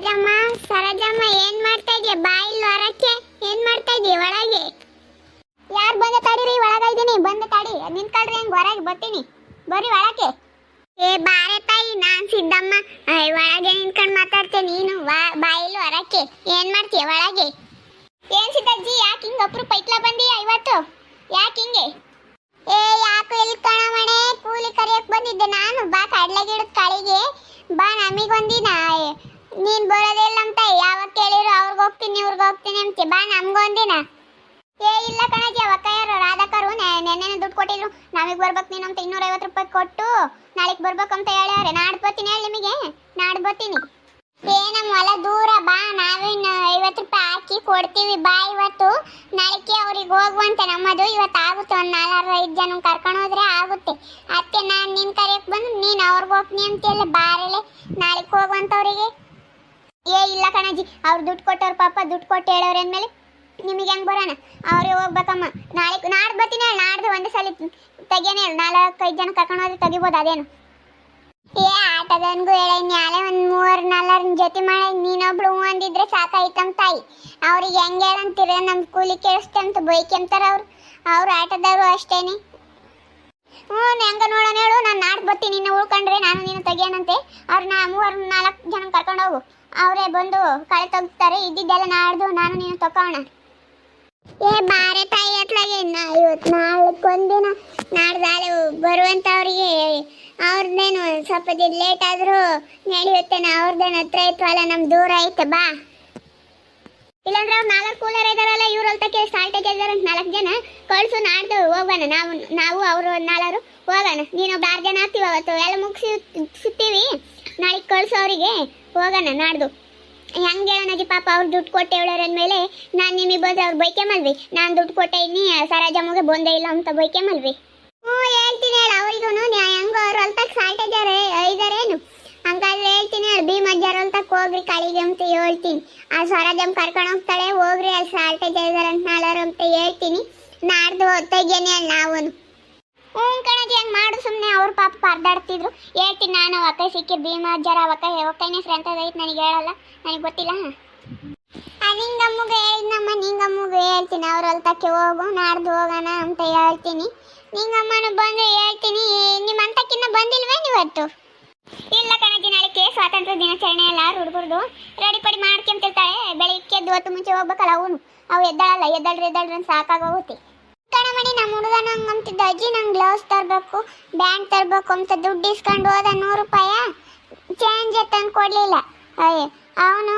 ಸರೋಜಮ್ಮ, ಸರಜಮ್ಮ ಏನ್ ಮಾಡ್ತಾ ಇದೀಯ? ಬಾಯಿಲ್ ಹೊರಕ್ಕೆ ಏನ್ ಮಾಡ್ತಾ ಇದೀಯ ಒಳಗೆ? ಯಾರು ಬಂದ ತಡೀರಿ ಒಳಗ ಇದೀನಿ ಬಂದ ತಡಿ ನಿಂತ್ಕೊಳ್ರಿ, ಹಂಗ ಹೊರಗೆ ಬರ್ತೀನಿ. ಬರ್ರಿ ಒಳಗೆ ಏ ಬಾರೆ ತಾಯಿ. ನಾನ್ ಸಿದ್ದಮ್ಮ. ಒಳಗೆ ನಿಂತ್ಕೊಂಡು ಮಾತಾಡ್ತೇನೆ ನೀನು. ಬಾ ಬಾಯಿಲ್ ಹೊರಕ್ಕೆ ಏನ್ ಮಾಡ್ತೀಯ ಒಳಗೆ? ಏನ್ ಸಿದ್ದಜ್ಜಿ ಯಾಕೆ ಹಿಂಗ ಒಬ್ರು ಪೈಕ್ಲ ಬಂದಿ ಇವತ್ತು? ಯಾಕೆ ಹಿಂಗೆ? ಏ, ಯಾಕೆ ಇಲ್ಲಿ ಕಣಮಣೆ ಕೂಲಿ ಕರಿಯಕ್ ಬಂದಿದ್ದೆ ನಾನು. ಬಾ ಕಡ್ಲೆ ಗಿಡದ ಕಳಿಗೆ. ಬಾ ನಮಿಗೊಂದಿನ. ನೀನ್ ಬರೋದಿಲ್ಲ ಅಂತ ಯಾವಾಗ ಕೇಳಿರು ಅವ್ರಿಗೆ ಹೋಗ್ತೀನಿ, ಇವ್ರಿಗೆ ಹೋಗ್ತೀನಿ ಅಂತ. ಬಾ ನಮ್ಗೊಂದಿನ ಏ, ಇಲ್ಲ ಅವಕ್ಕ ಯಾರು ರಾಧಾಕರು ನೆನ್ನೆ ದುಡ್ಡು ಕೊಟ್ಟಿದ್ರು. ನಮಗೆ ಬರ್ಬೇಕು ನೀನು ಅಂತ ಇನ್ನೂರ ಐವತ್ತು ರೂಪಾಯಿ ಕೊಟ್ಟು ನಾಳೆಗೆ ಬರ್ಬೇಕು ಅಂತ ಹೇಳ್ಯಾವ್ರೆ. ನಾಡ್ ಬರ್ತೀನಿ ಹೇಳಿ ನಿಮಗೆ. ನಾಡ್ ಬರ್ತೀನಿ. ಏ ನಮ್ಮ ಹೊಲ ದೂರ, ಬಾ. ನಾವೇನು ಐವತ್ತು ರೂಪಾಯಿ ಹಾಕಿ ಕೊಡ್ತೀವಿ. ಬಾ ಇವತ್ತು. ನಾಳೆಗೆ ಅವ್ರಿಗೆ ಹೋಗುವಂತೆ ನಮ್ಮದು. ಇವತ್ತು ಆಗುತ್ತೆ ಒಂದು ನಾಲ್ಕು ಐದು ಜನ ಕರ್ಕೊಂಡು ಹೋದ್ರೆ ಆಗುತ್ತೆ. ಅದಕ್ಕೆ ನಾನು ನಿನ್ನ ಕರೆಯಕ್ಕೆ ಬಂದು ನೀನು ಅವ್ರಿಗೆ ಹೋಗ್ತೀನಿ ಅಂತೆಲ್ಲ ಬಾರಲೆ. ನಾಳೆಗೆ ಹೋಗುವಂಥವ್ರಿಗೆ ಏ, ಇಲ್ಲ ಕಣಜಿ, ಅವ್ರು ದುಡ್ಡು ಕೊಟ್ಟವ್ರು ಪಾಪ, ದುಡ್ಡು ಕೊಟ್ಟು ಹೇಳೋರು ಅಂದಮೇಲೆ ನಿಮಗೆ ಹೆಂಗೆ ಬರೋಣ? ಅವ್ರಿಗೆ ಹೋಗ್ಬೇಕಮ್ಮ. ನಾಳೆ ನಾಡ್ದು ಬರ್ತೀನಿ ಹೇಳಿ, ನಾಡ್ದು ಒಂದೇ ಸಲ ತೆಗಿಯೋಣ ಹೇಳಿ, ನಾಲ್ಕೈದು ಜನ ಕರ್ಕೊಂಡು ಹೋದ್ರೆ ತೆಗಿಬೋದು ಅದೇನು. ಏ, ಆಟದನ್ಗೂ ಹೇಳ ನಾಳೆ ಒಂದು ಮೂವರ್ ನಾಲ್ಕರ ಜೊತೆ ಮಾಡಿ ನೀನೊಬ್ಳು ಹೂ ಅಂದಿದ್ರೆ ಸಾಕಾಯ್ತಮ್ಮ ತಾಯಿ. ಅವ್ರಿಗೆ ಹೆಂಗೆ ಹೇಳಂತೀರ ನಮ್ಮ ಕೂಲಿ ಕೇಳಿಸ್ತೆ ಅಂತ ಬೈಕೆಂತಾರ ಅವ್ರು. ಅವ್ರ ಆಟದವರು ಅಷ್ಟೇನೆ. ಹ್ಞೂ ಹೆಂಗೆ ನೋಡೋಣ ಹೇಳು, ನಾನು ನಾಡ್ದು ಬರ್ತೀನಿ ನಿನ್ನ ಉಳ್ಕೊಂಡ್ರೆ ನಾನು ನೀನು ತೆಗಿಯೋಣಂತೆ. ಅವ್ರು ನಾ ಮೂವರು ನಾಲ್ಕು ಜನ ಕರ್ಕೊಂಡು ಹೋಗು. ಅವರೇ ಬಂದು ಕಳೆ ತೆಗ್ತಾರೆ, ಇದ್ದಿದ್ದೆಲ್ಲ ನಾಡ್ದು, ನಾನು ನೀನು ತಗೋಣ. ಏ ಬಾರೆ ಅತ್ಲಾಗೆ ನಾ ಇವತ್ತು ನಾಲ್ಕು ಒಂದಿನ ನಾಡ್ದಾಳೆ ಬರುವಂಥವ್ರಿಗೆ ಅವ್ರದ್ದೇನು ಸ್ವಲ್ಪ ದಿನ ಲೇಟ್ ಆದರೂ ನಡೆಯುತ್ತೇನೆ, ಅವ್ರದ್ದೇನು ಹತ್ರ ಇತ್ತು ನಮ್ ದೂರ ಐತೆ, ಬಾ. ಇಲ್ಲಾಂದ್ರೆ ಅವ್ರು ನಾಲ್ಕು ಕೂಲರ್ ಇದಾರಲ್ಲ ಇವ್ರು ಹೊಲ್ತಕ್ಕೆ ಸಾಲ್ಟೇಜ್ ಇದಾರೆ ನಾಲ್ಕು ಜನ. ಕಳ್ಸು, ನಾಡ್ದು ಹೋಗೋಣ, ನಾವು ನಾವು, ಅವರು ನಾಲ್ವರು ಹೋಗೋಣ. ನೀನು ಆರು ಜನ ಆಗ್ತೀವಿ ಅವತ್ತು, ಎಲ್ಲ ಮುಗಿಸಿ, ಸುತ್ತೀವಿ. ನಾಳೆಗೆ ಕಳ್ಸು ಅವರಿಗೆ ಹೋಗೋಣ, ನಾಡ್ದು. ಹೆಂಗೆ ಹೇಳೋಣಜಿ ಪಾಪ, ಅವ್ರು ದುಡ್ಡು ಕೊಟ್ಟೆ ಮೇಲೆ ನಾನು ನಿಮಗೆ ಬಂದು ಅವ್ರು ಬೈಕೆ ಮಲ್ವಿ. ನಾನು ದುಡ್ಡು ಕೊಟ್ಟೆ ಇನ್ನಿ ಸರಾಜಮ್ಮಗೆ ಬಂದೇ ಇಲ್ಲ ಅಂತ ಬೈಕೆ ಮಲ್ವಿ. ಹ್ಞೂ, ಹೇಳ್ತೀನಿ ಹೇಳ ಅವ್ರಿಗೂ ಹೆಂಗೋ ಅವ್ರು ಹೊಲ್ತಕ್ಕೆ ಸಾಲ್ಟೇಜ್ ಐದಾರೇನು ಹಂಗಾದ್ರೆ ಹೇಳ್ತೀನಿ ಹೇಳಿ ಮಜ್ಜಾರ ಹೊಲ್ತಕ್ಕೆ ಹೋಗ್ರಿ, ಕಳಿಗೆ ಅಂತ ಹೇಳ್ತೀನಿ. ಆ ಸ್ವರಾಜಮ್ ಕರ್ಕೊಂಡು ಹೋಗ್ತಾಳೆ, ಹೋಗ್ರಿ, ಅಲ್ಲಿ ಸಾಲ್ಟೇಜ್ ಐದಾರ ಅಂತ ನಾಳಾರು ಅಂತ ಹೇಳ್ತೀನಿ. ನಾಡ್ದು ಹೊತ್ತಾಗೇನೆ ಹೇಳಿ ಹ್ಞೂ ಕಣಜಿ ಹಂಗೆ ಮಾಡು ಸುಮ್ಮನೆ ಅವ್ರ ಪಾಪ ಪರ್ದಾಡ್ತಿದ್ರು. ಹೇಳ್ತೀನಿ ನಾನು ಅವಕ್ಕ ಸಿಕ್ಕಿ ಭೀಮಾಜ್ಜಾರ ಅವಕ್ಕ ಅವಕ್ಕೈನ ಫ್ರೆಂಡ್ ಐತೆ ನನಗೆ ಹೇಳಲ್ಲ, ನನಗೆ ಗೊತ್ತಿಲ್ಲ. ನಿಂಗಮ್ಮಗೆ ಹೇಳಿದ್ನಮ್ಮ ನಿಂಗಮ್ಮಗೆ ಹೇಳ್ತೀನಿ, ಅವ್ರ ಹೊಲ್ತಕ್ಕೆ ಹೋಗು, ನಾಡ್ದು ಹೋಗೋಣ ಅಂತ ಹೇಳ್ತೀನಿ. ನಿಂಗಮ್ಮನು ಬಂದು ಹೇಳ್ತೀನಿ, ನಿಮ್ಮ ಅಂತಕ್ಕಿನ್ನ ಬಂದಿಲ್ವೇನು ಇವತ್ತು ಇಲ್ಲ ಕಣಜ್ಜಿ ನಾಳೆಗೆ ಸ್ವಾತಂತ್ರ್ಯ ದಿನಾಚರಣೆ ಎಲ್ಲ ಹುಡುಗರ್ದು. ರೆಡಿ ಪಡಿ ಮಾಡ್ಕೊಂತಿರ್ತಾಳೆ, ಬೆಳಿಗ್ಗೆ ಎದ್ದು ಹೊತ್ತು ಮುಂಚೆ ಹೋಗ್ಬೇಕಲ್ಲ, ಅವನು. ಅವು ಎದ್ದಾಳಲ್ಲ, ಎದ್ದಾಳ್ರಿ ಎದ್ದಾಳ್ರಿ ಅಂತ ಸಾಕಾಗೋಗುತ್ತೆ ನಂಗೆ ಅಂತಿದ್ದ ಅಜ್ಜಿ ನಂಗೆ ಗ್ಲೌಸ್ ತರಬೇಕು ಬ್ಯಾಂಡ್ ತರಬೇಕು ಅಂತ ದುಡ್ಡು ಇಸ್ಕೊಂಡು ಹೋದ ನೂರು ರೂಪಾಯ ಚೇಂಜ್ ತಂದು ಕೊಡಲಿಲ್ಲ. ಅವನು,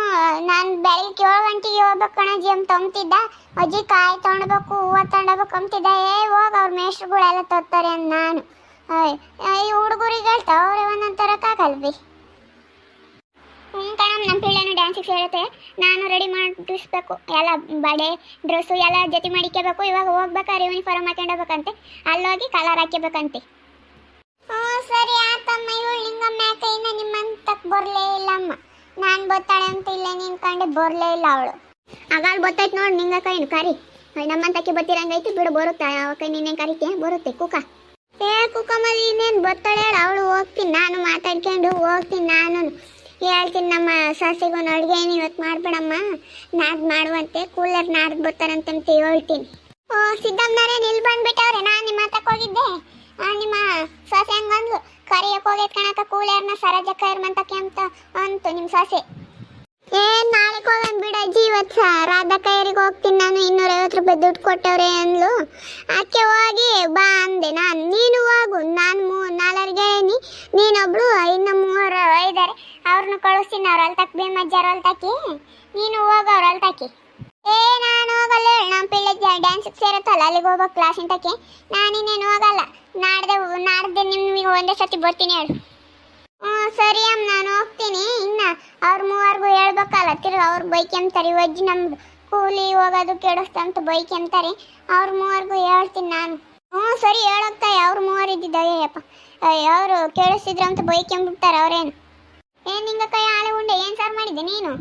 ನಾನು ಬೆಳಿಗ್ಗೆ ಏಳು ಗಂಟೆಗೆ ಹೋಗ್ಬೇಕು ಕಣಜ್ಜಿ ಅಂತ ಅಂತಿದ್ದ ಅಜ್ಜಿ ಕಾಯಿ ತೊಗೊಳ್ಬೇಕು ಹೂವು ತೊಗೊಳ್ಬೇಕು ಅಂತಿದ್ದ ಏ, ಹೋಗಿ ಅವ್ರ ಮೇಷ್ಟ್ರುಗಳೆಲ್ಲ ತರ್ತಾರೆ ಅಂತ ನಾನು. ಈ ಹುಡುಗರಿಗೆ ಹೇಳ್ತಾ ಅವ್ರೆ ಒಂದೊಂದು ತರಕ್ಕಾಗಲ್ವಿ ಹ್ಞೂ ಕಣಮ್ ನಮ್ಮ ಪಿಳ್ಳೆನೂ ಡ್ಯಾನ್ಸಿಗೆ ಸೇರುತ್ತೆ ನಾನು ರೆಡಿ ಮಾಡಿಸ್ಬೇಕು. ಎಲ್ಲ ಬಡೆ ಡ್ರೆಸ್ಸು ಎಲ್ಲ ಜೊತೆ ಮಾಡಿಕೋಬೇಕು ಇವಾಗ ಹೋಗ್ಬೇಕಾದ್ರೆ ಯೂನಿಫಾರ್ಮ್ ಹಾಕೊಂಡೋಗ್ಬೇಕಂತೆ ಅಲ್ಲೋಗಿ ಕಲರ್ ಹಾಕ್ಯಬೇಕಂತೆ. ಹ್ಞೂ ಸರಿ ಆತಮ್ಮ, ಇವಳು ನಿಂಗಮ್ಮ ಕೈನ ಇನ್ನು ನಿಮ್ಮಂತಕ್ಕೆ ಬರಲೇ ಇಲ್ಲಮ್ಮ ನಾನು ಬರ್ತಾಳೆ ಅಂತ ಇಲ್ಲ ನಿನ್ಕಂಡೆ ಬರಲೇ ಇಲ್ಲ ಅವಳು. ಆಗಾಲ್ ಗೊತ್ತೈತೆ ನೋಡಿ ನಿಂಗ ಕೈನು ಕರಿ. ನಮ್ಮಂತಕ್ಕೆ ಬತ್ತಿರಂಗೈತಿ ಬಿಡು, ಬರುತ್ತೆ. ಅವ ಕೈ ನಿನ್ನೆ ಕರಿಕೆ ಬರುತ್ತೆ, ಕುಕ. ಏ ಕುಕ್ಕಮ್ಮಲ್ಲಿ ಇನ್ನೇನು ಬತ್ತಾಳೆ ಅವಳು ಹೋಗ್ತೀನಿ, ನಾನು ಮಾತಾಡ್ಕೊಂಡು ಹೋಗ್ತೀನಿ ನಾನು ಹೇಳ್ತೀನಿ ನಮ್ಮ ಸೊಸೆಗೂ ಅಡುಗೆ ಏನು ಇವತ್ತು ಮಾಡ್ಬೇಡಮ್ಮ. ನಾಡ್ದು ಮಾಡುವಂತೆ ಕೂಲರ್ ನಾದ್ ಬರ್ತಾರಂತೆ ಅಂತ ಹೇಳ್ತೀನಿ. ಓ, ಸಿದ್ದಮ್ಮನವರೇ, ನಿಲ್ ಬಂದ್ಬಿಟ್ಟವ್ರೆ, ನಾನು ನಿಮ್ಮ ಹತ್ತಕ್ಕೆ ಹೋಗಿದ್ದೆ. ನಿಮ್ಮ ಸೊಸೆ ಹಂಗಂದ್ಲು ಕರಿಯಕ್ಕೆ ಹೋಗೈತೆ ಕಣಕ ಕೂಲರ್ನ ಸರಜಕ್ಕ ಇರ್ಮಂತ ಅಂತ ಅಂತು ನಿಮ್ಮ ಸೊಸೆ. ಏ, ನಾಳೆ ಬಿಡ ಬಿಡಜ್ಜಿ ರಾಧಾ ಕೈರಿಗೆ ಹೋಗ್ತೀನಿ ನಾನು, ಇನ್ನೂರೈವತ್ತು ರೂಪಾಯಿ ದುಡ್ಡು ಕೊಟ್ಟವ್ರೆ ಅಂದ್ಲು. ಅದಕ್ಕೆ ಹೋಗಿ, ಬಾ ಅಂದೆ ನಾನು. ನೀನು ಹೋಗು, ನಾನು ಮೂ, ನಾಲ್ವರಿಗೆ ನೀ ನೀನೊಬ್ಳು ಇನ್ನು ಮೂವರು ಐದಾರೆ ಅವ್ರನ್ನ ಕಳಿಸ್ತೀನಿ, ಅವ್ರ ಅಲ್ತಕ್ಕೆ ಭೀಮಜ್ಜಾರ ತಾಕಿ. ನೀನು ಹೋಗ, ಅವ್ರ ತಾಕಿ. ಏ, ನಾನು ಹೋಗಲ್ಲ ನಮ್ಮ ಪಿಳ್ಳೆ ಡ್ಯಾನ್ಸಿಗೆ ಸೇರುತ್ತಲ್ಲ, ಅಲ್ಲಿಗೆ ಹೋಗೋ ಕ್ಲಾಸ್ ಇಂತಕ್ಕೆ ನಾನು ಇನ್ನೇನು ಹೋಗಲ್ಲ. ನಾಡ್ದೆ ನಾಡ್ದೆ ನಿಮಗೆ ಒಂದೇ ಸತಿ ಬರ್ತೀನಿ ಹೇಳು ಹ್ಞೂ ಸರಿ ಅಮ್ಮ ನಾನು ಹೋಗ್ತೀನಿ ಇನ್ನ ಅವ್ರ ಮೂವರ್ಗೂ ಹೇಳ್ಬೇಕಲ್ಲ ತಿರ್ಗಿ ಅವ್ರ ಬೈಕ್ ಅಂತಾರೆ ಅಜ್ಜಿ ನಮ್ದು ಕೂಲಿ ಹೋಗೋದು ಕೆಡಿಸ್ತಂತ ಬೈಕ್ ಅಂತಾರೆ, ಅವ್ರ ಮೂವರ್ಗೂ ಹೇಳ್ತೀನಿ ನಾನು. ಹ್ಞೂ, ಸರಿ ಹೇಳೋಗ್ತಾಯ ಅವ್ರ ಮೂವರು ಇದ್ದಿದ್ದಯ್ಯಪ್ಪ ಅವರು ಕೇಳಿಸ್ತಿದ್ರು ಅಂತ ಬೈಕ್ ಎಂಬಿಡ್ತಾರೆ ಅವ್ರೇನು. ಏನು ಕೈ ಆಳೆ ಉಂಡೆ, ಏನು ಸಾರು ಮಾಡಿದ್ದೆ ನೀನು?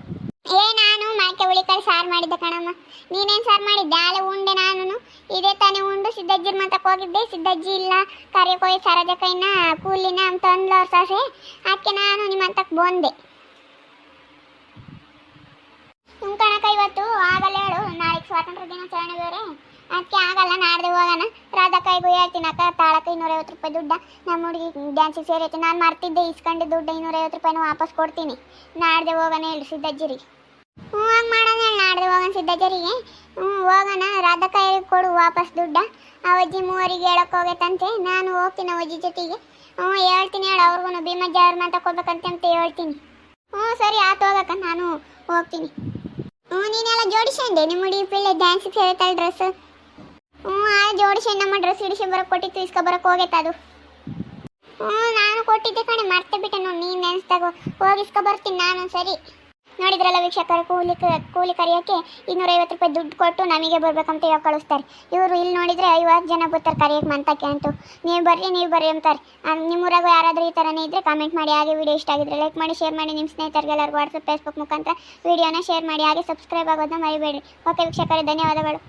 ಏ, ನಾನು ಮಾಕೆ ಉಳಿಕಾಯಿ ಸಾರು ಮಾಡಿದ್ದೆ ಕಣಮ್ಮ. ನೀನೇನು ಸಾರು ಮಾಡಿದ್ದೆ? ಆಳೆ ಉಂಡೆ ನಾನು ಇದೇ ತಾನೇ ಉಂಡು ಸಿದ್ದಜ್ಜಿರ್ ಮಾತಕ್ಕೆ ಹೋಗಿದ್ದೆ, ಸಿದ್ದಜ್ಜಿ ಇಲ್ಲ ಕರೆ ಹೋಗಿ ಸಾರದ ಕೈನ ಕೂಲಿನ ಅಂತ ಅಂದ್ಲು ಅವ್ರ ಸಾಸೆ. ಅದಕ್ಕೆ ನಾನು ನಿಮ್ಮ ಅಂತಕ್ಕೆ ಬಂದೆ. ಸ್ವಾತಂತ್ರ್ಯ ದಿನಾಚರಣೆ ಬೇರೆ ಅದಕ್ಕೆ ಆಗಲ್ಲ, ನಾಡ್ದು ಹೋಗೋಣ. ರಾಧಾಕಾಯಿಗೂ ಹೇಳ್ತೀನಿ ಅಕ್ಕ, ತಾಳಕ್ಕೆ ಇನ್ನೂರೈವತ್ತು ರೂಪಾಯಿ ದುಡ್ಡ. ನಮ್ಮ ಹುಡುಗಿ ಡ್ಯಾನ್ಸಿಗೆ ಸೇರೈತೆ ನಾನು ಮರ್ತಿದ್ದೆ ಇಸ್ಕೊಂಡು ದುಡ್ಡು ಇನ್ನೂರೈವತ್ತು ರೂಪಾಯಿನ ವಾಪಸ್ ಕೊಡ್ತೀನಿ. ನಾಡ್ದೆ ಹೋಗೋಣ ಹೇಳಿ ಸಿದ್ದಜ್ಜಿರಿಗೆ. ಹ್ಞೂ, ಹಂಗೆ ಮಾಡೋಣ ಹೇಳಿ, ನಾಡ್ದೆ ಹೋಗೋಣ ಸಿದ್ದಜ್ಜರಿಗೆ. ಹ್ಞೂ, ಹೋಗೋಣ. ರಾಧಾಕಾಯಿ ಕೊಡು ವಾಪಸ್ ದುಡ್ಡ. ಆ ಅಜ್ಜಿ ಮೂವರಿಗೆ ಹೇಳಕ್ಕೆ ಹೋಗೈತಂತೆ ನಾನು ಹೋಗ್ತೀನಿ ಅಜ್ಜಿ ಜೊತೆಗೆ. ಹ್ಞೂ, ಹೇಳ್ತೀನಿ ಹೇಳು ಅವ್ರಿಗೂ ಭೀಮಜ್ಜ ಅವ್ರ ಮಾತು ಅಂತ ಹೇಳ್ತೀನಿ. ಹ್ಞೂ, ಸರಿ ಆತು ಹೋಗಕ್ಕ, ನಾನು ಹೋಗ್ತೀನಿ. ಹ್ಞೂ, ನೀನೆಲ್ಲ ಜೋಡಿಸಂಡೆ ನಿಮ್ಮ ಹುಡುಗಿ ಪಿಳ್ಳೆ ಡ್ಯಾನ್ಸಿಗೆ ಸೇರೈತಲ್ಲ ಡ್ರೆಸ್ ಹ್ಞೂ, ಆ ಜೋಡಿಸಿ ನಮ್ಮ ಡ್ರೆಸ್ ಹಿಡಿಸಿ ಬರೋಕೆ ಕೊಟ್ಟಿತ್ತು ಇಸ್ಕೊ ಬರೋಕೆ ಹೋಗೈತೆ ಅದು. ಹ್ಞೂ, ನಾನು ಕೊಟ್ಟಿದ್ದೆ ಕಣೆ. ಮರ್ತೆ ಬಿಟ್ಟೆ ನೋಡಿ, ನೀನು ನೆನೆಸ್ದಾಗ ಹೋಗಿ ಇಸ್ಕೊ ಬರ್ತೀನಿ ನಾನು ಸರಿ ನೋಡಿದ್ರಲ್ಲ ವೀಕ್ಷಕರು, ಕೂಲಿ ಕೂಲಿ ಕರಿಯೋಕ್ಕೆ ಇನ್ನೂರೈವತ್ತು ರೂಪಾಯಿ ದುಡ್ಡು ಕೊಟ್ಟು ನಮಗೆ ಬರ್ಬೇಕಂತ ಹೇಳಿ ಕಳಿಸ್ತಾರೆ. ಇವರು ಇಲ್ಲಿ ನೋಡಿದ್ರೆ ಐವತ್ತು ಜನ ಬರ್ತಾರೆ ಕರೆಯೋಕ್ಕೆ ಮಂತಕ್ಕೆ ಅಂತೂ ನೀವು ಬರ್ರಿ ನೀವು ಬರ್ರಿ ಅಂತಾರೆ. ನಿಮ್ಮ ನಿಮ್ಮೂರಾಗ ಯಾರಾದರೂ ಈ ಥರನೇ ಇದ್ದರೆ ಕಾಮೆಂಟ್ ಮಾಡಿ, ಹಾಗೆ ವಿಡಿಯೋ ಇಷ್ಟ ಆಗಿದ್ರೆ ಲೈಕ್ ಮಾಡಿ ಶೇರ್ ಮಾಡಿ ನಿಮ್ಮ ಸ್ನೇಹಿತರಿಗೆಲ್ಲರಿಗೂ ವಾಟ್ಸಪ್ ಫೇಸ್ಬುಕ್ ಮುಖಾಂತರ ವಿಡಿಯೋನ ಶೇರ್ ಮಾಡಿ, ಹಾಗೆ ಸಬ್ಸ್ಕ್ರೈಬ್ ಆಗೋದನ್ನ ಮರಿಬೇಡಿ ಓಕೆ ವೀಕ್ಷಕರೇ, ಧನ್ಯವಾದಗಳು.